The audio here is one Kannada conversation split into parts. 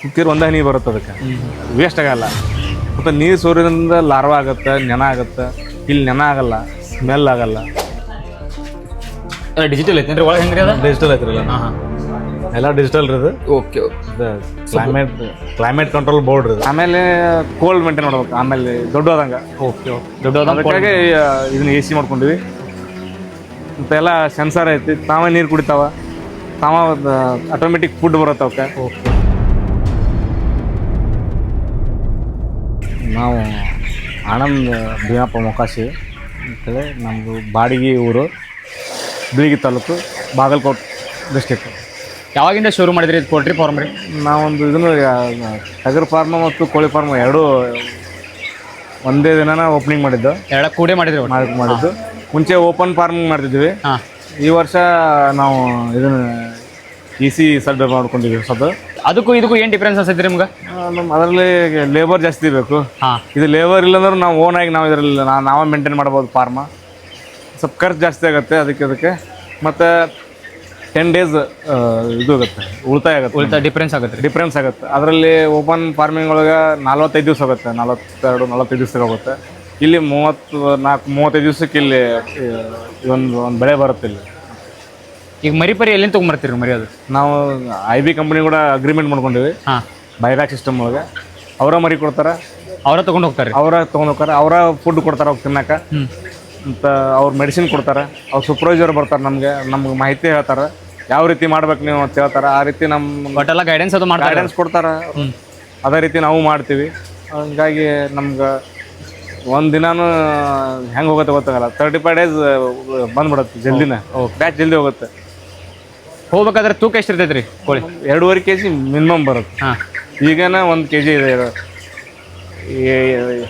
ಕುಕ್ಕಿರ್ ಒಂದೇ ಹನಿ ಬರುತ್ತೆ ಅದಕ್ಕೆ. ವೇಸ್ಟ್ ಆಗಲ್ಲ. ಮತ್ತು ನೀರು ಸೋರಿದ್ರಿಂದ ಲಾರ್ವ ಆಗುತ್ತೆ ನೆನ ಆಗುತ್ತೆ. ಇಲ್ಲಿ ನೆನ ಆಗಲ್ಲ ಸ್ಮೆಲ್ ಆಗಲ್ಲ. ಡಿಜಿಟಲ್ ಐತೆ ಒಳಗೆ ಹೆಂಗ್ರಿ ಅದ? ಡಿಜಿಟಲ್ ಐತ್ರಿ ಹಾಂ ಹಾಂ. ಎಲ್ಲ ಡಿಜಿಟಲ್ ರೀ ಇದು okay climate climate control board ರೀ ಆಮೇಲೆ ಕೋಲ್ಡ್ ಮೇಂಟೈನ್ ಮಾಡ್ಬೇಕು. ಆಮೇಲೆ ದೊಡ್ಡದಂಗೆ ಓಕೆ ಓಕೆ ದೊಡ್ಡದ ಅದಕ್ಕಾಗಿ ಇದನ್ನ ಎ ಸಿ ಮಾಡ್ಕೊಂಡಿವಿ. ಮತ್ತು ಎಲ್ಲ ಸೆನ್ಸರ್ ಐತಿ. ತಾವೇ ನೀರು ಕುಡಿತಾವ. ತಾವ ಆಟೋಮೆಟಿಕ್ ಫುಡ್ ಬರುತ್ತೆ ಅವಕ್ಕೆ ಓಕೆ ನಾವು ಆನಂದ್ ಭೀಮಪ್ಪ ಮೊಕಾಶಿ ಅಂತೇಳಿ ನಮ್ಮದು ಬಾಡಿಗೆ ಊರು ಬೀಗಿ ತಾಲೂಕು ಬಾಗಲಕೋಟೆ ಡಿಸ್ಟಿಕ್ ಯಾವಾಗಿಂದ ಶುರು ಮಾಡಿದ್ರಿ ಇದು ಪೋಲ್ಟ್ರಿ ಫಾರ್ಮ್ ರೀ? ನಾವೊಂದು ಇದನ್ನು ಟಗರ್ ಫಾರ್ಮ್ ಮತ್ತು ಕೋಳಿ ಫಾರ್ಮ್ ಎರಡೂ ಒಂದೇ ದಿನನ ಓಪನಿಂಗ್ ಮಾಡಿದ್ದು. ಎರಡು ಕೂಡೇ ಮಾಡಿದ್ರು ಮಾಡಿ ಮಾಡಿದ್ದು ಮುಂಚೆ ಓಪನ್ ಫಾರ್ಮಿಂಗ್ ಮಾಡ್ತಿದ್ವಿ. ಹಾಂ. ಈ ವರ್ಷ ನಾವು ಇದನ್ನು ಇ ಸಿ ಸಡ್ ಮಾಡ್ಕೊಂಡಿದ್ದೀವಿ ಹೊಸದು ಅದಕ್ಕೂ ಇದಕ್ಕೂ ಏನು ಡಿಫ್ರೆನ್ಸ್ ಅನ್ಸೈತಿ ನಿಮ್ಗೆ? ನಮ್ಮ ಅದರಲ್ಲಿ ಲೇಬರ್ ಜಾಸ್ತಿ ಬೇಕು. ಹಾಂ. ಇದು ಲೇಬರ್ ಇಲ್ಲಂದ್ರೆ ನಾವು ಓನ್ ಆಗಿ ನಾವು ಇದರಲ್ಲಿ ನಾವು ನಾವೇ ಮೇಂಟೈನ್ ಮಾಡ್ಬೋದು ಫಾರ್ಮ ಸ್ವಲ್ಪ ಖರ್ಚು ಜಾಸ್ತಿ ಆಗುತ್ತೆ ಅದಕ್ಕೆ ಅದಕ್ಕೆ ಮತ್ತು ಟೆನ್ ಡೇಸ್ ಇದು ಆಗುತ್ತೆ ಉಳಿತಾಯ ಆಗುತ್ತೆ. ಉಳಿತಾಯ ಡಿಫ್ರೆನ್ಸ್ ಆಗುತ್ತೆ. ಡಿಫ್ರೆನ್ಸ್ ಆಗುತ್ತೆ. ಅದರಲ್ಲಿ ಓಪನ್ ಫಾರ್ಮಿಂಗ್ ಒಳಗೆ ನಲ್ವತ್ತೈದು ದಿವಸ ಆಗುತ್ತೆ. ನಲವತ್ತೆರಡು ನಲವತ್ತೈದು ದಿವಸ ಆಗುತ್ತೆ. ಇಲ್ಲಿ ಮೂವತ್ತು ನಾಲ್ಕು ಮೂವತ್ತೈದು ದಿವಸಕ್ಕೆ ಇಲ್ಲಿ ಒಂದು ಒಂದು ಬೆಳೆ ಬರುತ್ತೆ ಇಲ್ಲಿ. ಈಗ ಮರಿ ಪರಿ ಎಲ್ಲಿಂದ ತೊಗೊಂಬರ್ತೀರಿ ಮರಿ ಅದು ನಾವು ಐ ಬಿ ಕಂಪ್ನಿ ಕೂಡ ಅಗ್ರಿಮೆಂಟ್ ಮಾಡ್ಕೊಂಡಿವಿ. ಹಾಂ. ಬೈಬ್ಯಾಕ್ ಸಿಸ್ಟಮ್ ಒಳಗೆ. ಅವರ ಮರಿ ಕೊಡ್ತಾರೆ. ಅವರ ತೊಗೊಂಡು ಹೋಗ್ತಾರೆ ಅವರ ತೊಗೊಂಡು ಹೋಗ್ತಾರೆ. ಅವರ ಫುಡ್ ಕೊಡ್ತಾರೆ ಅವ್ರು ತಿನ್ನಕ್ಕೆ ಮತ್ತು ಅವ್ರು ಮೆಡಿಸಿನ್ ಕೊಡ್ತಾರೆ. ಅವ್ರು ಸೂಪರ್ವೈಸರ್ ಬರ್ತಾರೆ ನಮಗೆ. ನಮ್ಗೆ ಮಾಹಿತಿ ಹೇಳ್ತಾರೆ. ಯಾವ ರೀತಿ ಮಾಡ್ಬೇಕು ನೀವು ಅಂತ ಹೇಳ್ತಾರೆ. ಆ ರೀತಿ ನಮ್ಮ ಒಟ್ಟೆಲ್ಲ ಗೈಡೆನ್ಸ್ ಅದು ಮಾಡಿ ಗೈಡೆನ್ಸ್ ಕೊಡ್ತಾರೆ. ಅದೇ ರೀತಿ ನಾವು ಮಾಡ್ತೀವಿ. ಹಂಗಾಗಿ ನಮ್ಗೆ ಒಂದು ದಿನಾನು ಹೆಂಗೆ ಹೋಗುತ್ತೆ ಗೊತ್ತಾಗಲ್ಲ. ತರ್ಟಿ ಫೈವ್ ಡೇಸ್ ಬಂದ್ಬಿಡುತ್ತೆ ಜಲ್ದಿನ. ಬ್ಯಾಚ್ ಜಲ್ದಿ ಹೋಗುತ್ತೆ. ಹೋಗ್ಬೇಕಾದ್ರೆ ತೂಕ ಎಷ್ಟು ಇರ್ತೈತೆ ರೀ ಕೋಳಿ? ಎರಡೂವರೆ ಕೆ ಜಿ ಮಿನಿಮಮ್ ಬರುತ್ತೆ. ಹಾಂ. ಈಗನ ಒಂದು ಕೆ ಜಿ ಇದೆ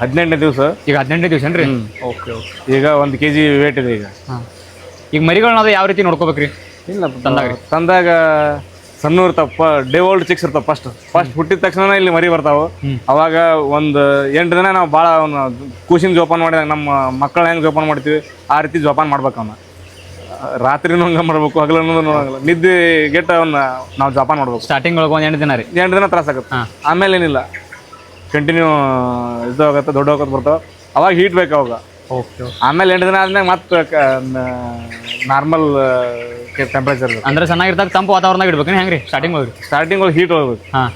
ಹದಿನೆಂಟನೇ ದಿವಸ. ಈಗ ಹದಿನೆಂಟನೇ ದಿವಸ ಏನ್ರಿ? Okay okay. ಈಗ ಒಂದು ಕೆ ಜಿ ವೇಟ್ ಇದೆ ಈಗ. ಹಾಂ. ಈಗ ಮರಿಗಳನ್ನ ಅದು ಯಾವ ರೀತಿ ನೋಡ್ಕೋಬೇಕ್ರಿ? ಇಲ್ಲ ತಂದಾಗ. ತಂದಾಗ ಸಣ್ಣ ಇರ್ತಾವ ಡೇ ಓಲ್ಡ್ ಚಿಕ್ಸ್ ಇರ್ತಾವ ಫಸ್ಟ್ ಫಸ್ಟ್ ಹುಟ್ಟಿದ ತಕ್ಷಣ ಇಲ್ಲಿ ಮರಿ ಬರ್ತಾವೆ. ಅವಾಗ ಒಂದು ಎಂಟು ದಿನ ನಾವು ಭಾಳ ಒಂದು ಕೂಸಿನ ಜೋಪಾನ ಮಾಡಿದಾಗ ನಮ್ಮ ಮಕ್ಕಳು ಹೆಂಗೆ ಜೋಪಾನ ಮಾಡ್ತೀವಿ ಆ ರೀತಿ ಜೋಪಾನ ಮಾಡ್ಬೇಕು ಅವನ್ನ ರಾತ್ರಿನೂ ಹಂಗೆ ಮಾಡ್ಬೇಕು ಹಗಲನ್ನು ನೋಡಂಗಿಲ್ಲ ನಿದ್ದೆ ಗೆಟ್ಟ ಅವನ್ನ ನಾವು ಜೋಪಾನ ಮಾಡ್ಬೇಕು. ಸ್ಟಾರ್ಟಿಂಗ್ ಒಳಗೆ ಒಂದು ಎಂಟು ದಿನ ರೀ. ಎಂಟು ದಿನ ತ್ರಾಸ ಆಗುತ್ತೆ. ಆಮೇಲೆ ಏನಿಲ್ಲ. ಕಂಟಿನ್ಯೂ ಇದು ಆಗುತ್ತೆ ದೊಡ್ಡ ಹೋಗತ್ತೆ ಬರ್ತಾವ. ಅವಾಗ ಹೀಟ್ ಬೇಕು ಅವಾಗ. ಓಕೆ ಆಮೇಲೆ ಎಂಟು ದಿನ ಆದ್ಮೇಲೆ ಮತ್ತೆ ನಾರ್ಮಲ್ ಟೆಂಪ್ರೇಚರ್ ಅಂದ್ರೆ ಚೆನ್ನಾಗಿರ್ತಾಗ ತಂಪು ವಾತಾವರಣ ಇಡ್ಬೇಕು ಹೆಂಗ್ರಿ ಸ್ಟಾರ್ಟಿಂಗ್ ಒಳಗೆ ಸ್ಟಾರ್ಟಿಂಗ್ ಒಳಗೆ ಹೀಟ್ ಹೋಗ್ಬೇಕು ಹಾಂ.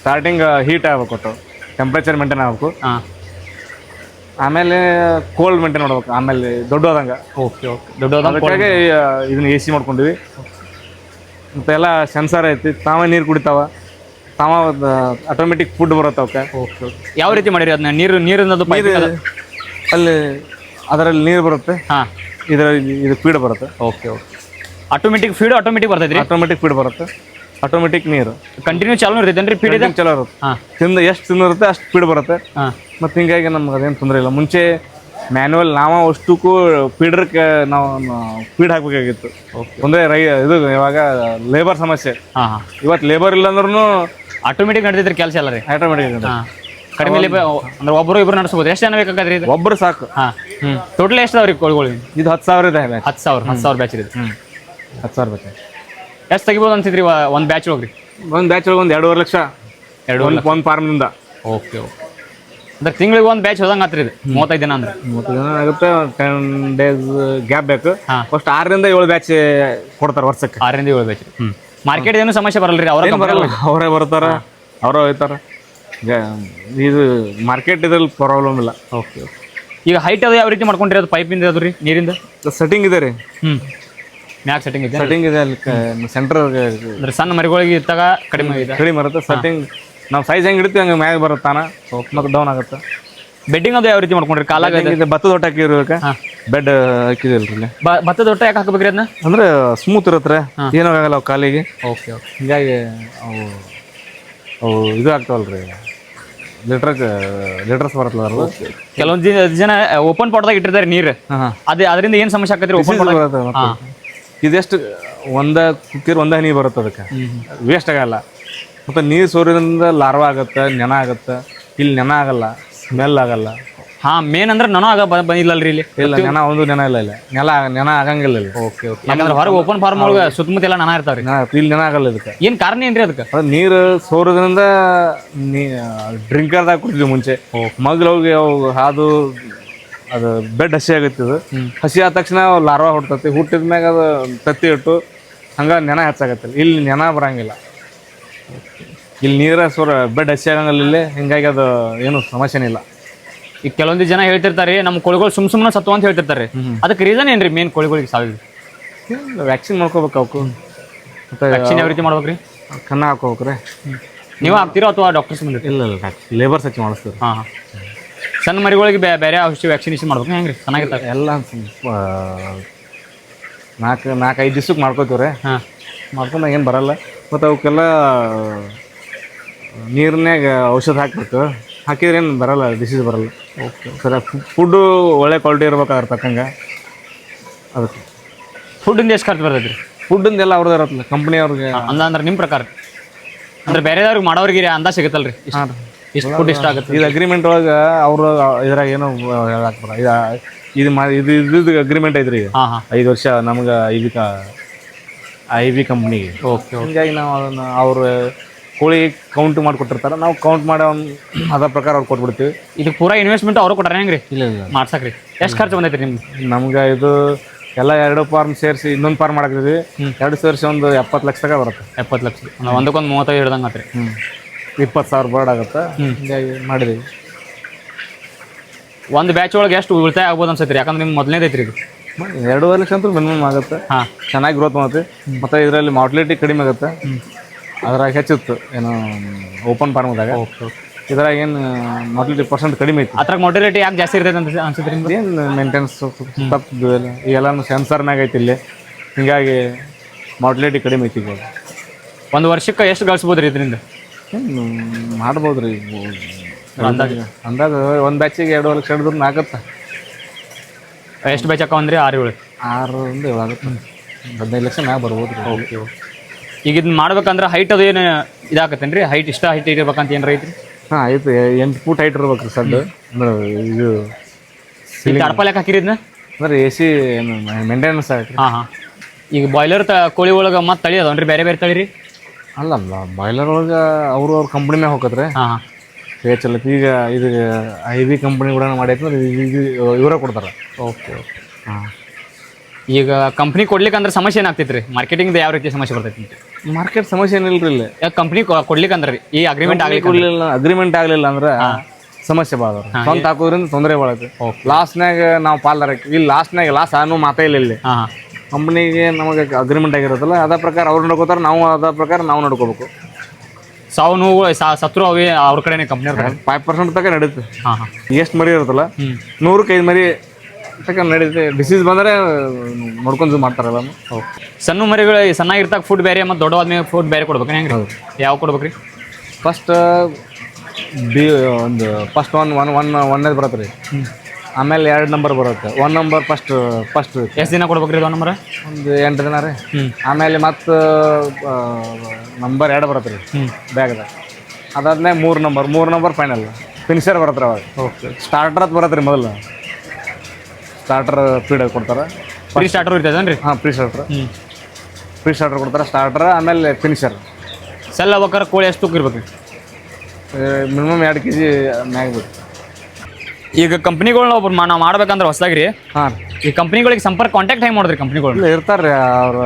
ಸ್ಟಾರ್ಟಿಂಗ್ ಹೀಟ್ ಆಗ್ಬೇಕು ಒಟ್ಟು. ಟೆಂಪ್ರೇಚರ್ ಮೇಂಟೈನ್ ಆಗ್ಬೇಕು. ಹಾಂ. ಆಮೇಲೆ ಕೋಲ್ಡ್ ಮೇಂಟೈನ್ ಮಾಡ್ಬೇಕು. ಆಮೇಲೆ ದೊಡ್ಡದಂಗ. ಓಕೆ ಓಕೆ ದೊಡ್ಡದ ಅದಕ್ಕಾಗಿ ಇದನ್ನ ಎ ಸಿ ಮಾಡ್ಕೊಂಡಿವಿ. ಮತ್ತೆ ಎಲ್ಲ ಸೆನ್ಸರ್ ಐತಿ. ತಾವೇ ನೀರು ಕುಡಿತಾವ. ತಾವ ಆಟೋಮೆಟಿಕ್ ಫುಡ್ ಬರುತ್ತೆ ಅವಕ್ಕೆ. ಓಕೆ ಓಕೆ ಯಾವ ರೀತಿ ಮಾಡಿರಿ ಅದನ್ನ ನೀರು ನೀರಿನದು ಪೈಪ್ ಅಲ್ಲಿ ಅದರಲ್ಲಿ ನೀರು ಬರುತ್ತೆ. ಹಾಂ. ಇದರಲ್ಲಿ ಇದು ಫೀಡ್ ಬರುತ್ತೆ. Okay okay automatic feed automatic ಬರ್ತೈತಿ ಆಟೋಮೆಟಿಕ್ ಫೀಡ್ ಬರುತ್ತೆ. ಆಟೋಮೆಟಿಕ್ ನೀರು. ಕಂಟಿನ್ಯೂ ಚಾಲು ಇರ್ತೈತೆ ಫೀಡ್ ಇದೆ? ಚಲೋ ಇರುತ್ತೆ. ಹಾಂ. ತಿಂದು ಎಷ್ಟು ತಿಂದಿರುತ್ತೆ ಅಷ್ಟು ಫೀಡ್ ಬರುತ್ತೆ. ಹಾಂ. ಮತ್ತು ಹಿಂಗಾಗಿ ನಮ್ಗೆ ಅದೇನು ತೊಂದರೆ ಇಲ್ಲ. ಮುಂಚೆ ಮ್ಯಾನುವಲ್ ನಾವ ಅಷ್ಟಕ್ಕೂ ಫೀಡರ್ಗೆ ನಾವು ಫೀಡ್ ಹಾಕ್ಬೇಕಾಗಿತ್ತು. ಅಂದರೆ ರೈ ಇದು ಇವಾಗ ಲೇಬರ್ ಸಮಸ್ಯೆ. ಹಾಂ ಹಾಂ. ಇವತ್ತು ಲೇಬರ್ ಇಲ್ಲ ಅಂದ್ರೂ ಆಟೋಮೆಟಿಕ್ ನಡೆದಿದ್ರೆ ಕೆಲಸ ಎಲ್ಲ ರೀ. ಆಟೋಮೆಟಿಕ್ ಕಡಿಮೆ ಅಂದ್ರೆ ಒಬ್ಬರು ಇಬ್ರು ನಡೆಸಬಹುದು ಎಷ್ಟು ಜನ ಬೇಕಾಗ್ರಿ ಇದು? ಒಬ್ಬರು ಸಾಕು. ಹಾಂ. ಹ್ಞೂ ಟೋಟಲ್ ಎಷ್ಟು ಅವ್ರಿಗೆ ಕೋಳಿಗಳು? ಇದು ಹತ್ತು ಸಾವಿರ ಇದೆ ಬ್ಯಾಚ್. ಹತ್ತು ಸಾವಿರ ಹತ್ತು ಸಾವಿರ ಬ್ಯಾಚ್ ಇದೆ. ಹ್ಞೂ ಹತ್ತು ಸಾವಿರ ಬೇಕು ಎಷ್ಟು ತೆಗಿಬೋದು ಅನ್ಸಿದ್ರಿ ಒಂದು ಬ್ಯಾಚ್ ಹೋಗ್ರಿ ಒಂದು ಬ್ಯಾಚ್ ಒಳಗೆ ಒಂದು ಎರಡೂವರೆ ಲಕ್ಷ. ಎರಡು ಒಂದು ಫಾರ್ಮ್ನಿಂದ ಓಕೆ ಓಕೆ. ಅಂದ್ರೆ ತಿಂಗಳಿಗೆ ಒಂದು ಬ್ಯಾಚ್ ಹೋದಂಗೆ ಆತ್ರಿ ಇದು? ಮೂವತ್ತೈದು ದಿನ ಅಂದ್ರೆ? ಮೂವತ್ತೈದು ದಿನ ಆಗುತ್ತೆ ಟೆನ್ ಡೇಸ್ ಗ್ಯಾಪ್ ಬೇಕು. ಫಸ್ಟ್ ಆರರಿಂದ ಏಳು ಬ್ಯಾಚ್ ಕೊಡ್ತಾರೆ ವರ್ಷಕ್ಕೆ. ಆರರಿಂದ ಏಳು ಬ್ಯಾಚ್ ಮಾರ್ಕೆಟ್ ಏನು ಸಮಸ್ಯೆ ಬರಲ್ಲ ರೀ ಅವ್ರ ಬರಲ್ಲ. ಅವರೇ ಬರ್ತಾರ ಅವರೇ ಹೋಯ್ತಾರ. ಇದು ಮಾರ್ಕೆಟ್ ಇದ್ರಲ್ಲಿ ಪ್ರಾಬ್ಲಮ್ ಇಲ್ಲ. Okay okay. ಈಗ ಹೈಟ್ ಅದು ಯಾವ ರೀತಿ ಮಾಡ್ಕೊಂಡ್ರಿ ಅದು? ಪೈಪಿಂದ ಅದು ರೀ ನೀರಿಂದ? ಸೆಟ್ಟಿಂಗ್ ಇದೆ ರೀ. ಹ್ಞೂ ಮ್ಯಾಕ್ ಸೆಟ್ಟಿಂಗ್ ಇದೆ. ಸೆಟ್ಟಿಂಗ್ ಇದೆ ಅಲ್ಲಿ ಸೆಂಟರ್ ಅಂದ್ರೆ ಸಣ್ಣ ಮರಿಗಳಿಗೆ ಇತ್ತಾಗ ಕಡಿಮೆ ಇದೆ. ಕಡಿಮೆ ಬರುತ್ತೆ ಸೆಟ್ಟಿಂಗ್ ನಾವು ಸೈಜ್ ಹೆಂಗೆ ಇಡ್ತೀವಿ ಹಂಗೆ ಮ್ಯಾಗ ಬರುತ್ತಾನ ಮತ್ತು ಡೌನ್ ಆಗುತ್ತೆ. ಬೆಡ್ಡಿಂಗ್ ಅದು ಯಾವ ರೀತಿ ಮಾಡ್ಕೊಂಡ್ರಿ? ಕಾಲಾಗ ಭತ್ತದ ಹೊಟ್ಟೆ ಹಾಕಿರ್ಬೇಕು ಬೆಡ್ ಹಾಕಿದಿಲ್ರಿ ಭತ್ತದ ಹೊಟ್ಟೆ ಯಾಕೆ ಹಾಕಬೇಕ್ರಿ ಅದನ್ನ ಅಂದ್ರೆ ಸ್ಮೂತ್ ಇರುತ್ತೆ ಏನೂ ಆಗಲ್ಲ ಅವು ಕಾಲಿಗೆ. ಓಕೆ ಓಕೆ ಹೀಗಾಗಿ ಅವು ಅವು ಇದು ಆಗ್ತಾವಲ್ರಿ. ಲಿಟ್ರಸ್ ಲಿಟ್ರಸ್ ಬರುತ್ತಲ್ಲ ಕೆಲವೊಂದು ಜನ- ಓಪನ್ ಪಾಟ್ದಾಗ ಇಟ್ಟಿರ್ತಾರೆ ನೀರು. ಅದೇ ಅದರಿಂದ ಏನು ಸಮಸ್ಯೆ ಆಕತ್ರಿ ಓಪನ್ ಪಾಟ್. ಇದೆಷ್ಟು ಒಂದ ಕುಕ್ಕಿರ್ ಒಂದ ಹನಿ ಬರುತ್ತೆ ಅದಕ್ಕೆ. ವೇಸ್ಟ್ ಆಗಲ್ಲ. ಮತ್ತು ನೀರು ಸೋರಿದ್ರಿಂದ ಲಾರ್ವ ಆಗುತ್ತೆ ನೆನ ಆಗುತ್ತೆ ಇಲ್ಲಿ ನೆನ ಆಗಲ್ಲ ಸ್ಮೆಲ್ ಆಗಲ್ಲ. ಹಾ ಮೇನ್ ಅಂದ್ರೆ ನನ ಆಗ ರೀ ಇಲ್ಲಿ? ಇಲ್ಲ ನೆನ ಒಂದು ನೆನ ಇಲ್ಲ ಇಲ್ಲ. ನೆಲ ನೆನ ಆಗಂಗಿಲ್ಲ ಇಲ್ಲಿ. Okay okay. ಯಾಕಂದ್ರೆ ಹೊರಗೆ ಓಪನ್ ಫಾರ್ಮ್ ಒಳಗೆ ಸುತ್ತಮುತ್ತ ಎಲ್ಲ ನನ ಇರ್ತಾವ್ರಿ. ಇಲ್ಲಿ ನೆನ ಆಗಲ್ಲ ಇದಕ್ಕೆ. ಏನ್ ಕಾರಣ ಏನ್ರಿ ಅದಕ್ಕೆ? ಅದು ನೀರು ಸೋರೋದ್ರಿಂದ ನೀ ಡ್ರಿಂಕರ್ದಾಗ ಕುಡಿದ್ವಿ ಮುಂಚೆ. ಮಗ್ಲು ಹೋಗಿ ಅವು ಹಾದು ಅದು ಬೆಡ್ ಹಸಿ ಆಗತ್ತೆ ಇದು. ಹಸಿ ಆದ ತಕ್ಷಣ ಲಾರ್ವಾ ಹುಡ್ತತಿ. ಹುಟ್ಟಿದ ಮ್ಯಾಗ ಅದು ತತ್ತಿ ಇಟ್ಟು ಹಂಗ ನೆನ ಹೆಚ್ಚಾಗತ್ತೆ ಇಲ್ಲಿ ನೆನ ಬರಂಗಿಲ್ಲ. ಇಲ್ಲಿ ನೀರ ಸ್ವರ ಬೆಡ್ ಹಸಿ ಆಗಂಗಿಲ್ಲ ಇಲ್ಲಿ. ಹಿಂಗಾಗಿ ಅದು ಏನು ಸಮಸ್ಯೆನೇ ಇಲ್ಲ. ಈಗ ಕೆಲವೊಂದು ಜನ ಹೇಳ್ತಿರ್ತಾರೆ ನಮ್ಮ ಕೋಳಿಗಳು ಸುಮ್ ಸುಮ್ಮನೆ ಸತ್ತು ಅಂತ ಹೇಳ್ತಿರ್ತಾರೆ. ಅದಕ್ಕೆ ರೀಸನ್ ಏನ್ರಿ ಮೇನ್ ಕೋಳಿಗಳಿಗೆ ಸಾವಿಗೆ ವ್ಯಾಕ್ಸಿನ್ ಮಾಡ್ಕೋಬೇಕು ಅವಕ್ಕೂ ಮತ್ತೆ ವ್ಯಾಕ್ಸಿನ್ ಯಾವ ರೀತಿ ಮಾಡ್ಬೇಕ್ರಿ? ಕನ್ನ ಹಾಕೋಬೇಕ್ರಿ ನೀವು ಹಾಕ್ತೀರೋ ಅಥವಾ ಡಾಕ್ಟರ್ಸ್ ಬಂದಿರಿ ಇಲ್ಲ ಇಲ್ಲ ಲೇಬರ್ಸ್ ಹಚ್ಚಿ ಮಾಡಿಸ್ತೀವಿ ಹಾಂ ಹಾಂ. ಸಣ್ಣ ಮರಿಗಳಿಗೆ ಬೇರೆ ಔಷಧಿ ವ್ಯಾಕ್ಸಿನೇಷನ್ ಮಾಡ್ಬೇಕು ಹೆಂಗ್ರಿ? ಚೆನ್ನಾಗಿರ್ತಾರೆ ಎಲ್ಲ ನಾಲ್ಕು ನಾಲ್ಕೈದು ಐದು ದಿವ್ಸಕ್ಕೆ ಮಾಡ್ಕೋತೀವ್ರಿ. ಹಾಂ. ಮಾಡ್ಕೊಂಡು ಏನು ಬರಲ್ಲ. ಮತ್ತು ಅವಕ್ಕೆಲ್ಲ ನೀರಿನಾಗ ಔಷಧ ಹಾಕ್ಬೇಕು. ಹಾಕಿದ್ರೆ ಏನು ಬರಲ್ಲ ಡಿಸೀಸ್ ಬರಲ್ಲ. ಓಕೆ ಸರ ಫುಡ್ಡು ಒಳ್ಳೆ ಕ್ವಾಲಿಟಿ ಇರ್ಬೇಕಾದ್ರೆ ತಕ್ಕಂಗೆ. ಅದಕ್ಕೆ. ಫುಡ್ಡಿಂದ ಎಷ್ಟು ಖರ್ಚು ಬರ್ತೈತೆ ರೀ ಫುಡ್ಡಿಂದ ಎಲ್ಲ ಅವ್ರದ್ದು ಇರತ್ತಲ್ಲ ಕಂಪ್ನಿಯವ್ರಿಗೆ ಅಂದ ಅಂದ್ರೆ ನಿಮ್ಮ ಪ್ರಕಾರ. ಅಂದ್ರೆ ಬೇರೆದವ್ರಿಗೆ ಮಾಡೋರಿಗೆ ಅಂದಾಜು ಸಿಗುತ್ತಲ್ಲ ರೀ. ಹಾಂ ಇಷ್ಟು ಫುಡ್ ಇಷ್ಟ ಆಗುತ್ತೆ. ಇದು ಅಗ್ರಿಮೆಂಟ್ ಒಳಗೆ ಅವರು ಇದ್ರಾಗ ಏನೋ ಹೇಳಾಕ್ಬಾರ ಇದು ಇದು ಮಾ ಇದು ಇದು ಅಗ್ರಿಮೆಂಟ್ ಐತ್ರಿ ಹಾಂ ಹಾಂ. ಐದು ವರ್ಷ ನಮ್ಗೆ ಐ ಬಿ ಐ ಬಿ ಕಂಪ್ನಿಗೆ ಓಕೆ. ಹಿಂಗಾಗಿ ನಾವು ಅದನ್ನು ಅವ್ರು ಕೋಳಿ ಕೌಂಟ್ ಮಾಡಿಕೊಟ್ಟಿರ್ತಾರೆ. ನಾವು ಕೌಂಟ್ ಮಾಡಿ ಅವ್ನು ಅದ ಪ್ರಕಾರ ಅವ್ರು ಕೊಟ್ಬಿಡ್ತೀವಿ. ಇದು ಪೂರಾ ಇನ್ವೆಸ್ಟ್ಮೆಂಟ್ ಅವರು ಕೊಟ್ಟಾರೆ ಹೆಂಗ್ರಿ? ಇಲ್ಲ ಇಲ್ಲ. ಮಾಡ್ಸಕ್ರಿ. ಎಷ್ಟು ಖರ್ಚು ಬಂದೈತೆ ನಿಮ್ಗೆ ನಮ್ಗೆ ಇದು ಎಲ್ಲ ಎರಡು ಫಾರ್ಮ್ ಸೇರಿಸಿ ಇನ್ನೊಂದು ಫಾರ್ಮ್ ಮಾಡಾಕ್ತಿದ್ವಿ ಎರಡು ಸೇರಿಸಿ ಒಂದು ಎಪ್ಪತ್ತು ಲಕ್ಷ ತಗ ಬರುತ್ತೆ. ಎಪ್ಪತ್ತು ಲಕ್ಷ. ಅಂದ್ರೆ ಒಂದಕ್ಕೊಂದು ಮೂವತ್ತೈದು ಹಿಡ್ದಂಗೆ ಆತ್ರಿ. ಹ್ಞೂ ಇಪ್ಪತ್ತು ಸಾವಿರ ಬರ್ಡ್ ಆಗುತ್ತೆ? ಹಿಂಗಾಗಿ ಮಾಡಿದ್ವಿ. ಒಂದು ಬ್ಯಾಚ್ ಒಳಗೆ ಎಷ್ಟು ಉಳಿತಾಯ ಆಗ್ಬೋದು ಅನ್ಸತ್ರಿ ಯಾಕಂದ್ರೆ ನಿಮ್ಗೆ ಮೊದಲನೇದು ಐತ್ರಿ ಇದು. ಎರಡೂವರೆ ಲಕ್ಷ ಅಂತೂ ಮಿನಿಮಮ್ ಆಗುತ್ತೆ. ಹಾಂ. ಚೆನ್ನಾಗಿ ಗ್ರೋತ್ ಮಾಡುತ್ತೆ ಮತ್ತು ಇದರಲ್ಲಿ ಮಾರ್ಟಿಲಿಟಿ ಕಡಿಮೆ ಆಗುತ್ತೆ. ಅದ್ರಾಗ ಹೆಚ್ಚಿತ್ತು. ಏನು ಓಪನ್ ಫಾರ್ಮ್ದಾಗ ಇದ್ರಾಗ ಏನು ಮಾರ್ಟಿಲಿಟಿ ಪರ್ಸೆಂಟ್ ಕಡಿಮೆ ಇತ್ತು ಅದ್ರಾಗ ಮಾರ್ಟಿಲಿಟಿ ಯಾಕೆ ಜಾಸ್ತಿ ಇರ್ತೈತೆ ಅಂತ ಅನ್ಸುತ್ತೆ ನಿಮ್ಗೆ? ಏನು ಮೇಂಟೆನೆನ್ಸ್ ತಪ್ಪು ಎಲ್ಲ ಈಗೆಲ್ಲ ಸೆನ್ಸರ್ ಮ್ಯಾಗ ಐತಿ ಇಲ್ಲಿ. ಹಿಂಗಾಗಿ ಮಾರ್ಟಿಲಿಟಿ ಕಡಿಮೆ ಐತಿ ಈಗ. ಒಂದು ವರ್ಷಕ್ಕೆ ಎಷ್ಟು ಗಳಿಸ್ಬೋದು ರೀ ಇದರಿಂದ? ಏನು ಮಾಡ್ಬೋದು ರೀ ಅಂದಾಜು ಅಂದಾಗ ಒಂದು ಬ್ಯಾಚಿಗೆ ಎರಡು ಲಕ್ಷ ಹಿಡಿದ್ರು ಆಗುತ್ತೆ? ಎಷ್ಟು ಬ್ಯಾಚ್ ಹಾಕೊಂಡ್ರಿ ಆರು ಏಳು. ಆರರಿಂದ ಏಳು ಆಗುತ್ತೆ? ಹದಿನೈದು ಲಕ್ಷ ಮ್ಯಾಗ ಬರ್ಬೋದು ರೀ. ಓಕೆ ಈಗ ಇದನ್ನ ಮಾಡ್ಬೇಕಂದ್ರೆ ಹೈಟ್ ಅದು ಏನು ಇದಾಗತ್ತೇನ್ರಿ ರೀ ಹೈಟ್ ಇಷ್ಟ ಹೈಟ್ ಇರ್ಬೇಕಂತ ಏನು ಐತ್ರಿ? ಹಾಂ ಆಯ್ತು ಎಂಟು ಫೂಟ್ ಹೈಟ್ ಇರ್ಬೇಕು ರೀ ಸಡ್ಡು ಅಂದ್ರೆ ಇದು ಇದನ್ನ? ಹಾಕಿರಿದ್ನ ಅಂದ್ರೆ ಎ ಸಿ ಮೇಂಟೆನೆನ್ಸ್ ಆಗತ್ತೆ ರೀ ಹಾಂ ಹಾಂ. ಈಗ ಬಾಯ್ಲರ್ ತ ಕೋಳಿ ಒಳಗೆ ಮತ್ತೆ ತಳಿ ಅದಾವನ್ರಿ? ಬೇರೆ ಬೇರೆ ತಳಿ ರೀ ಅಲ್ಲ ಅಲ್ಲ ಬಾಯ್ಲರ್ ಒಳಗೆ ಅವರು ಅವ್ರ ಕಂಪ್ನಿನೇ ಹೋಗತ್ರಿ ಹಾಂ. ಚಲತ್ ಈಗ ಇದು ಐ ವಿ ಕಂಪ್ನಿ ಕೂಡ ಮಾಡೈತೆ ಇವರೇ ಕೊಡ್ತಾರೆ. Okay okay. ಹಾಂ. ಈಗ ಕಂಪ್ನಿ ಕೊಡ್ಲಿಕ್ಕೆ ಅಂದ್ರೆ ಸಮಸ್ಯೆ ಏನಾಗ್ತೈತೆ ರೀ ಮಾರ್ಕೆಟಿಂಗ್ ಯಾವ ರೀತಿ ಸಮಸ್ಯೆ ಬರ್ತೈತಿ? ಮಾರ್ಕೆಟ್ ಸಮಸ್ಯೆ ಏನಿಲ್ಲ ರೀ ಇಲ್ಲಿ? ಯಾಕೆ ಕಂಪ್ನಿ ಕೊಡ್ಲಿಕ್ಕೆ ಅಂದ್ರೆ ರೀ ಈ ಅಗ್ರಿಮೆಂಟ್ ಆಗಲಿಲ್ಲ ಕೊಡ್ಲಿಲ್ಲ ಅಗ್ರಿಮೆಂಟ್ ಆಗಲಿಲ್ಲ ಅಂದ್ರೆ ಸಮಸ್ಯೆ ಭಾಳ ಸ್ವಂತ ಹಾಕೋದ್ರಿಂದ ತೊಂದರೆ ಭಾಳೈತಿ ಲಾಸ್ಟ್ನಾಗ ನಾವು ಪಾಲ್ದಾರ ಇಲ್ಲಿ ಲಾಸ್ಟ್ನಾಗ ಲಾಸ್ ಅನ್ನೋ ಮಾತೇ ಇಲ್ಲ ಇಲ್ಲಿ. ಹಾಂ. ಕಂಪ್ನಿಗೆ ನಮಗೆ ಅಗ್ರಿಮೆಂಟ್ ಆಗಿರುತ್ತಲ್ಲ ಅದ ಪ್ರಕಾರ ಅವ್ರು ನೋಡ್ಕೋತಾರೆ ನಾವು ಅದ ಪ್ರಕಾರ ನಾವು ನೋಡ್ಕೋಬೇಕು. ಸಾವು ನೋವು ಸಾ- ಸತ್ರು ಅವೇ ಅವ್ರ ಕಡೆನೇ ಕಂಪ್ನಿ ಫೈವ್ ಪರ್ಸೆಂಟ್ ತನಕ ನಡೀತದೆ ಹಾಂ ಹಾಂ. ಎಷ್ಟು ಮರಿ ಇರುತ್ತಲ್ಲ ನೂರಕ್ಕೆ ಐದು ಮರಿ ತನಕ ನಡೀತದೆ ಡಿಸೀಸ್ ಬಂದರೆ ನೋಡ್ಕೊಂಡು ಮಾಡ್ತಾರಲ್ಲ ಓಕೆ. ಸಣ್ಣ ಮರಿಗಳು ಸಣ್ಣಾಗಿರ್ತಾಗ ಫುಡ್ ಬೇರೆ ಮತ್ತು ದೊಡ್ಡವಾದ್ಮೇಲೆ ಫುಡ್ ಬೇರೆ ಕೊಡ್ಬೇಕು ಹೆಂಗೆ ಯಾವ ಕೊಡ್ಬೇಕ್ರಿ? ಫಸ್ಟ್ ಬಿ ಒಂದು ಫಸ್ಟ್ ಒನ್ ಒನ್ ಒನ್ ಒನ್ನೇದು ಬರುತ್ತೆ ರೀ ಆಮೇಲೆ ಎರಡು ನಂಬರ್ ಬರುತ್ತೆ. ಒನ್ ನಂಬರ್ ಫಸ್ಟ್ ಫಸ್ಟ್ ಎಷ್ಟು ದಿನ ಕೊಡ್ಬೇಕು ರೀ ಅದು ನಂಬರ್ ಒಂದು ಎಂಟು ದಿನ ರೀ. ಆಮೇಲೆ ಮತ್ತು ನಂಬರ್ ಎರಡು ಬರುತ್ತೆ ರೀ ಬ್ಯಾಗ್ದಾಗ ಅದಾದ್ಮೇಲೆ ಮೂರು ನಂಬರ್ ಮೂರು ನಂಬರ್ ಫೈನಲ್ ಫಿನಿಷರ್ ಬರುತ್ತೆ ಅವಾಗ. ಓಕೆ ಸ್ಟಾರ್ಟರ್ ಅಂತ ಬರುತ್ತೆ ರೀ ಮೊದಲು ಸ್ಟಾರ್ಟರ್ ಫೀಡ್ ಕೊಡ್ತಾರೆ. ಫ್ರೀ ಸ್ಟಾರ್ಟರ್ ಇರ್ತದೇನು ರೀ ಹಾಂ ಫ್ರೀ ಸ್ಟಾರ್ಟರ್ ಪ್ರೀ ಸ್ಟಾರ್ಟರ್ ಕೊಡ್ತಾರೆ ಸ್ಟಾರ್ಟರ್ ಆಮೇಲೆ ಫಿನಿಷರ್ ಸೆಲ್ ಆಗ್ಬೇಕಾರೆ ಕೋಳಿ ಎಷ್ಟು ತೂಕ ಇರ್ಬೇಕು ರೀ ಮಿನಿಮಮ್ ಎರಡು ಕೆ ಜಿ ಮ್ಯಾಗ ಬೇಕು. ಈಗ ಕಂಪ್ನಿಗಳ್ನ ಒಬ್ರು ನಾವು ಮಾಡ್ಬೇಕಂದ್ರೆ ಹೊಸದಾಗಿ ರೀ ಹಾಂ. ಈ ಕಂಪ್ನಿಗಳಿಗೆ ಸಂಪರ್ಕ ಕಾಂಟ್ಯಾಕ್ಟ್ ಹೆಂಗೆ ಮಾಡಿದ್ರಿ ಕಂಪ್ನಿಗಳು ಇರ್ತಾರೆ ರೀ ಅವ್ರ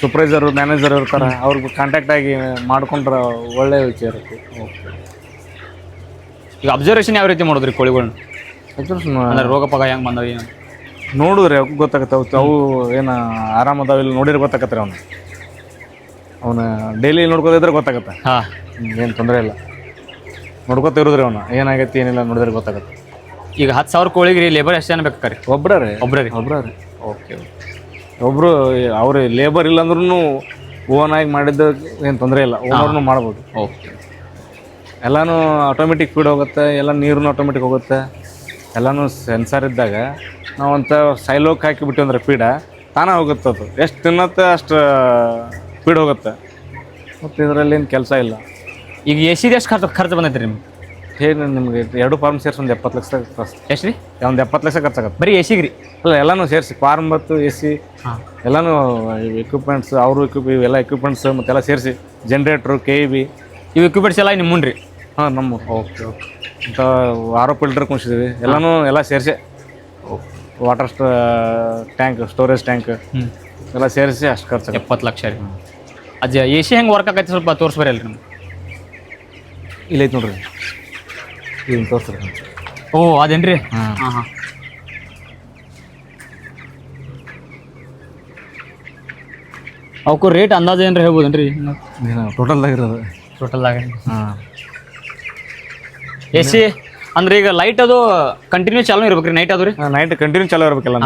ಸೂಪರ್ವೈಸರು ಮ್ಯಾನೇಜರ್ ಇರ್ತಾರೆ ಅವ್ರಿಗೆ ಕಾಂಟ್ಯಾಕ್ಟ್ ಆಗಿ ಮಾಡ್ಕೊಂಡ್ರೆ ಒಳ್ಳೆ ವಿಚಾರ ಇರುತ್ತೆ. ಈಗ ಅಬ್ಸರ್ವೇಷನ್ ಯಾವ ರೀತಿ ಮಾಡಿದ್ರಿ ಕೋಳಿಗಳನ್ನ? ಅಂದ್ರೆ ರೋಗ ಪಗ ಹೆಂಗೆ ಬಂದವ ಏನು? ನೋಡಿದ್ರೆ ಅವ್ಕ್ ಗೊತ್ತಾಗತ್ತೆ ಅವು ಅವು ಏನು ಆರಾಮದಾವ ಇಲ್ಲಿ ನೋಡಿದ್ರೆ ಗೊತ್ತಾಗತ್ತೆ ರೀ ಅವನು. ಅವನ ಡೈಲಿ ನೋಡ್ಕೋದಿದ್ರೆ ಗೊತ್ತಾಗತ್ತೆ. ಹಾಂ. ಏನು ತೊಂದರೆ ಇಲ್ಲ. ನೋಡ್ಕೊತ ಇರೋದ್ರಿ ಅವನು. ಏನಾಗೈತಿ ಏನಿಲ್ಲ ನೋಡಿದ್ರೆ ಗೊತ್ತಾಗುತ್ತೆ. ಈಗ ಹತ್ತು ಸಾವಿರ ಕೋಳಿಗೆ ರೀ ಲೇಬರ್ ಎಷ್ಟು ಜನ ಬೇಕಾರೆ ಒಬ್ಬರೇ ರೀ. ಒಬ್ಬರ ರೀ. ಒಬ್ಬರೇ ರೀ. ಓಕೆ ಒಬ್ಬರು ಅವ್ರು ಲೇಬರ್ ಇಲ್ಲಾಂದ್ರೂ ಓನಾಗಿ ಓನ್ ಆಗಿ ಮಾಡಿದ್ದು ಏನು ತೊಂದರೆ ಇಲ್ಲ. ಓನರ್ನು ಮಾಡ್ಬೋದು. ಓಕೆ. ಎಲ್ಲನೂ ಆಟೋಮೆಟಿಕ್ ಫೀಡ್ ಹೋಗುತ್ತೆ ಎಲ್ಲ ನೀರನ್ನು ಆಟೋಮೆಟಿಕ್ ಹೋಗುತ್ತೆ. ಎಲ್ಲನೂ ಸೆನ್ಸರ್ ಇದ್ದಾಗ ನಾವು ಅಂತ ಸೈಲೋಕ್ ಹಾಕಿಬಿಟ್ಟು ಅಂದ್ರೆ ಫೀಡ ತಾನೇ ಹೋಗುತ್ತೆ ಅದು. ಎಷ್ಟು ತಿನ್ನತ್ತೆ ಅಷ್ಟು ಫೀಡ್ ಹೋಗುತ್ತೆ. ಮತ್ತು ಇದರಲ್ಲಿ ಏನು ಕೆಲಸ ಇಲ್ಲ. ಈಗ ಎ ಸಿದು ಎಷ್ಟು ಖರ್ಚು ಖರ್ಚು ಬಂದೈತೆ ರೀ ನಿಮ್ಗೆ ಏನು ನಿಮ್ಗೆ ಎರಡು ಫಾರ್ಮ್ ಸೇರಿಸಿ ಒಂದು ಎಪ್ಪತ್ತು ಲಕ್ಷ ಖರ್ಚು ಎಷ್ಟು ರೀ ಒಂದು ಎಪ್ಪತ್ತು ಲಕ್ಷ ಖರ್ಚಾಗತ್ತೆ ಬರೀ ಎ ಸಿಗ್ರಿ ಅಲ್ಲ ಎಲ್ಲನೂ ಸೇರಿಸಿ ಫಾರ್ಮ್ ಮತ್ತು ಎ ಸಿ ಹಾಂ. ಎಲ್ಲನೂ ಎಕ್ವಿಪ್ಮೆಂಟ್ಸ್ ಅವರು ಎಕ್ವಿಪ್ ಇವೆಲ್ಲ ಎಕ್ವಿಪ್ಮೆಂಟ್ಸ್ ಮತ್ತೆಲ್ಲ ಸೇರಿಸಿ ಜನ್ರೇಟ್ರು ಕೆ ಇ ಬಿ ಇವು ಎಕ್ವಿಪ್ಮೆಂಟ್ಸ್ ಎಲ್ಲ ನಿಮ್ಮ ರೀ ಹಾಂ ನಮ್ಮ. ಓಕೆ ಓಕೆ ಅಂತ ಆರೋ ಫಿಲ್ಟರ್ ಕುಣಿಸಿದ್ವಿ. ಎಲ್ಲನೂ ಎಲ್ಲ ಸೇರಿಸಿ ವಾಟರ್ ಸ್ಟ ಟ್ಯಾಂಕ್ ಸ್ಟೋರೇಜ್ ಟ್ಯಾಂಕ್ ಎಲ್ಲ ಸೇರಿಸಿ ಅಷ್ಟು ಖರ್ಚು ಎಪ್ಪತ್ತು ಲಕ್ಷ ರೀ. ಅಜ್ಜ ಎ ಸಿ ಹೆಂಗೆ ವರ್ಕ್ ಆಗೈತೆ ಸ್ವಲ್ಪ ತೋರಿಸ್ಬರಿ ಅಲ್ರಿ ನಿಮ್ಗೆ? ಇಲ್ಲೈತೆ ನೋಡ್ರಿ. ಇದನ್ನು ತೋರಿಸ್ರಿ ಓ ಅದೇನ್ರಿ? ಹಾಂ. ಹಾಂ ಹಾಂ. ಅವಕ್ಕೂ ರೇಟ್ ಅಂದಾಜು ಏನ್ರಿ ಹೇಳ್ಬೋದೇನ್ರಿ? ಟೋಟಲ್ದಾಗ ಇರೋದು. ಟೋಟಲ್ದಾಗ ಹಾಂ. ಎ ಸಿ ಅಂದ್ರೆ ಈಗ ಲೈಟ್ ಅದು ಕಂಟಿನ್ಯೂ ಚಾಲು ರೀ ನೈಟ್ ಅದು ರೀ? ನೈಟ್ ಕಂಟಿನ್ಯೂ ಚಾಲೂ ಇರ್ಬೇಕಲ್ಲ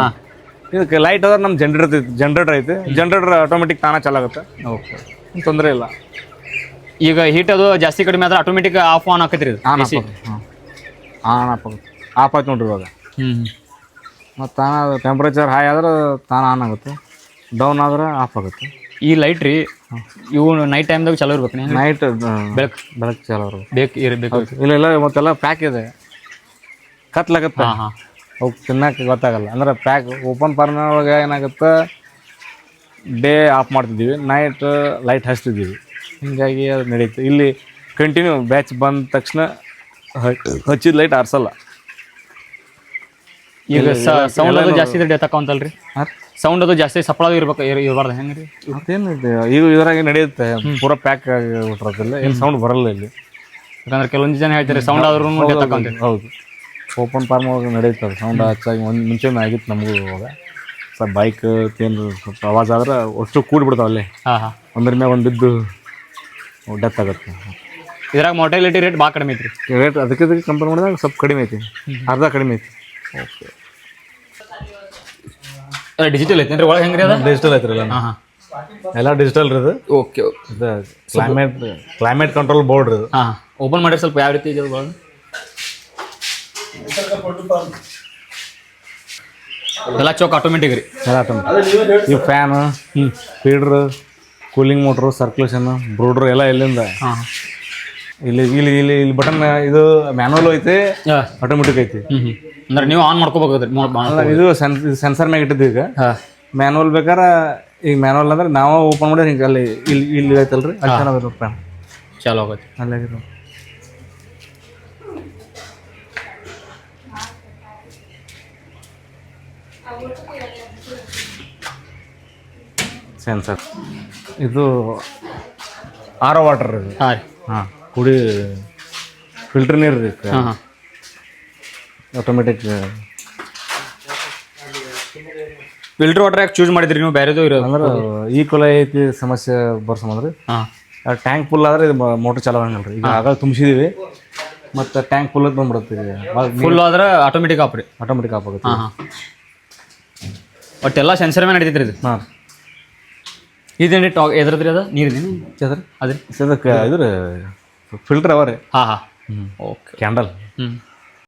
ಇದಕ್ಕೆ ಲೈಟ್ ಅದ್ರ ನಮ್ಮ ಜನ್ರೇಟರ್ ಐತಿ. ಜನ್ರೇಟರ್ ಐತಿ. ಜನ್ರೇಟರ್ ಆಟೋಮೆಟಿಕ್ ತಾನೇ ಚಾಲಾಗುತ್ತೆ ಓಕೆ. ತೊಂದರೆ ಇಲ್ಲ. ಈಗ ಹೀಟ್ ಅದು ಜಾಸ್ತಿ ಕಡಿಮೆ ಆದ್ರೆ ಆಟೋಮೆಟಿಕ್ ಆಫ್ ಆನ್ ಆಕತ್ರಿ ಆನ್ AC. ಹಾಂ ಆನ್ ಆಫ್ ಆಫ್ ಆಯ್ತು ನೋಡ್ರಿ ಇವಾಗ. ಹ್ಮ್ ಮತ್ತು ತಾನ ಟೆಂಪ್ರೇಚರ್ ಹೈ ಆದ್ರೆ ತಾನ ಆನ್ ಆಗುತ್ತೆ. ಡೌನ್ ಆದ್ರೆ ಆಫ್ ಆಗುತ್ತೆ. ಈ ಲೈಟ್ ರೀ ಇವು ನೈಟ್ ಟೈಮ್ದಾಗ ಚಲೋ ಇರ್ಬೇಕು ನೀವು ನೈಟ್ ಬೆಳಕು. ಬೆಳಕು ಚಾಲು ಇರ್ಬೇಕು. ಬೇಕು ಇರಬೇಕು ಇಲ್ಲ ಇಲ್ಲ ಮತ್ತೆಲ್ಲ ಪ್ಯಾಕ್ ಇದೆ. ಕತ್ಲಾಗತ್ತೆ. ಹಾಂ ಹಾಂ. ಅವಕ್ಕೆ ತಿನ್ನಕ್ಕೆ ಗೊತ್ತಾಗಲ್ಲ. ಅಂದ್ರೆ ಪ್ಯಾಕ್ ಓಪನ್ ಒಳಗೆ ಏನಾಗುತ್ತೆ? ಡೇ ಆಫ್ ಮಾಡ್ತಿದ್ದೀವಿ. ನೈಟ್ ಲೈಟ್ ಹಚ್ತಿದ್ದೀವಿ. ಹೀಗಾಗಿ ಅದು ನಡೀತು. ಇಲ್ಲಿ ಕಂಟಿನ್ಯೂ ಬ್ಯಾಚ್ ಬಂದ ತಕ್ಷಣ ಹಚ್ಚಿದ ಲೈಟ್ ಆರ್ಸಲ್ಲ. ಈಗ ಸೌಂಡ್ ಅದು ಜಾಸ್ತಿ ಡೆತ್ ರೀ ಸೌಂಡ್ ಅದು ಜಾಸ್ತಿ ಸಪ್ಳ ಇರ್ಬೇಕು ಇರಬಾರ್ದು ಹೆಂಗೆ ರೀ ಮತ್ತೇನು ಈಗ ಇದ್ರಾಗೆ ನಡೆಯುತ್ತೆ. ಪೂರ ಪ್ಯಾಕ್ ಆಗಿಬಿಟ್ರದಿಲ್ಲ ಏನು ಸೌಂಡ್ ಬರಲ್ಲ ಇಲ್ಲಿ. ಯಾಕಂದ್ರೆ ಕೆಲವೊಂದು ಜನ ಹೇಳ್ತಾರೆ ಸೌಂಡ್ ಆದ್ರೂ ಹೌದು. ಓಪನ್ ಫಾರ್ಮ್ ಒಳಗೆ ನಡೆಯುತ್ತೆ ಸೌಂಡ್ ಹಚ್ಚಾಗಿ ಒಂದು ಮುಂಚೆ ಆಗಿತ್ತು ನಮಗೂ ಇವಾಗ. ಸ್ವಲ್ಪ ಬೈಕ್ ಏನು ಸ್ವಲ್ಪ ಆವಾಜ್ ಆದ್ರೆ ಅಷ್ಟು ಕೂಡ್ಬಿಡ್ತಾವೆ ಅಲ್ಲೇ ಹಾಂ ಹಾಂ. ಒಂದ್ರ ಮ್ಯಾಗ ಒಂದು ಬಿದ್ದು ಡೆತ್ ಆಗುತ್ತೆ. ಇದ್ರಾಗ ಮೊಟೈಲಿಟಿ ರೇಟ್ ಭಾಳ ಕಡಿಮೆ ಐತ್ರಿ. ರೇಟ್ ಅದಕ್ಕೆ ಇದಕ್ಕೆ ಕಂಪೇರ್ ಮಾಡಿದಾಗ ಸ್ವಲ್ಪ ಕಡಿಮೆ ಐತಿ. ಅರ್ಧ ಕಡಿಮೆ ಐತಿ. ಓಕೆ ಡಿಜಿಟಲ್ ಐತೆ ಒಳಗೆ ಹೆಂಗ್ರಿ ಅದ? ಡಿಜಿಟಲ್ ಐತ್ರಿ ಎಲ್ಲ. ಹಾಂ ಎಲ್ಲ ಡಿಜಿಟಲ್ ರೀ ಇದು. Okay okay. ಇದು ಕ್ಲೈಮೇಟ್ ಕ್ಲೈಮೇಟ್ ಕಂಟ್ರೋಲ್ ಬೋರ್ಡ್ ರೀ ಹಾಂ ಓಪನ್ ಮಾಡಿ ಸ್ವಲ್ಪ ಯಾವ ರೀತಿ ಇದೆ ಒಳಗೆ? ಎಲ್ಲ ಚೌಕ್ ಆಟೋಮೆಟಿಕ್ ರೀ. ಎಲ್ಲ automatic. ಈ fan feeder cooling motor circulation brooder ಎಲ್ಲ ಇಲ್ಲಿಂದ. ಇಲ್ಲಿ ಇಲ್ಲಿ ಇಲ್ಲಿ ಇಲ್ಲಿ ಬಟನ್ ಇದು ಮ್ಯಾನುವಲ್ ಐತಿ ಆಟೋಮೆಟಿಕ್ ಐತಿ. ಅಂದ್ರೆ ನೀವು ಆನ್ ಮಾಡ್ಕೋಬೇಕಾದ್ರಿ ಇದು ಸೆನ್ ಸೆನ್ಸರ್ ಮ್ಯಾಗ ಇಟ್ಟಿದ್ದು ಈಗ. ಮ್ಯಾನುವಲ್ ಬೇಕಾರ ಈಗ ಮ್ಯಾನುವಲ್ ಅಂದ್ರೆ ನಾವು ಓಪನ್ ಮಾಡಿದ್ರೆ ಹಿಂಗೆ ಅಲ್ಲಿ ಇಲ್ಲಿ ಇಲ್ಲಿ ಐತಲ್ರಿ? ಅಲ್ಲಿ ಚೆನ್ನಾಗಿರೋ ಫ್ಯಾನ್ ಚಾಲು ಆಗೈತಿ ಅಲ್ಲಾಗಿರೋ ಸೆನ್ಸರ್ ಇದು ಆರೋ ವಾಟರ್ ಇದೆ. ಹಾಂ ರೀ. ಹಾಂ ಕುಡಿ ಫಿಲ್ಟರ್ ನೀರು ರೀ ಹಾಂ ಹಾಂ. ಆಟೋಮೆಟಿಕ್ ಫಿಲ್ಟರ್ ವಾಟರ್ ಯಾಕೆ ಚೂಸ್ ಮಾಡಿದ್ರಿ ನೀವು? ಬೇರೆದು ಇರೋದು? ಅಂದ್ರೆ ಈಕ್ವಲ್ ಐತಿ ಸಮಸ್ಯೆ ಬರ್ಸಮಂದ್ರಿ ಹಾಂ. ಟ್ಯಾಂಕ್ ಫುಲ್ ಆದ್ರೆ ಇದು ಮೋಟರ್ ಚಾಲೂ ಆಗಂಗಿಲ್ಲ ರೀ ಈಗ ಆಗ ತುಂಬಿಸಿದೀವಿ. ಮತ್ತು ಟ್ಯಾಂಕ್ ಫುಲ್ ಬಂದ್ಬಿಡುತ್ತೆ ಫುಲ್ ಆದ್ರೆ ಆಟೋಮೆಟಿಕ್ ಆಪ್ ರೀ. ಆಟೋಮೆಟಿಕ್ ಆಫ್ ಆಗುತ್ತೆ. ಹಾಂ ಹಾಂ. ಒಟ್ಟೆಲ್ಲ ಸೆನ್ಸರ್ ಮೇಲೆ ನಡೀತೈತ್ರಿ ಇದು? ಹಾಂ. ಇದೇನ್ರಿ ಟಾಕ್ ಎದ್ರದ್ರಿ ಅದ? ನೀರು ಚದ್ರ? ಅದ್ರಿ? ಅದಕ್ಕೆ ಇದು ಫಿಲ್ಟರ್ ಅವ ರೀ ಹಾಂ ಹಾಂ. ಓಕೆ ಕ್ಯಾಂಡಲ್ ಹ್ಞೂ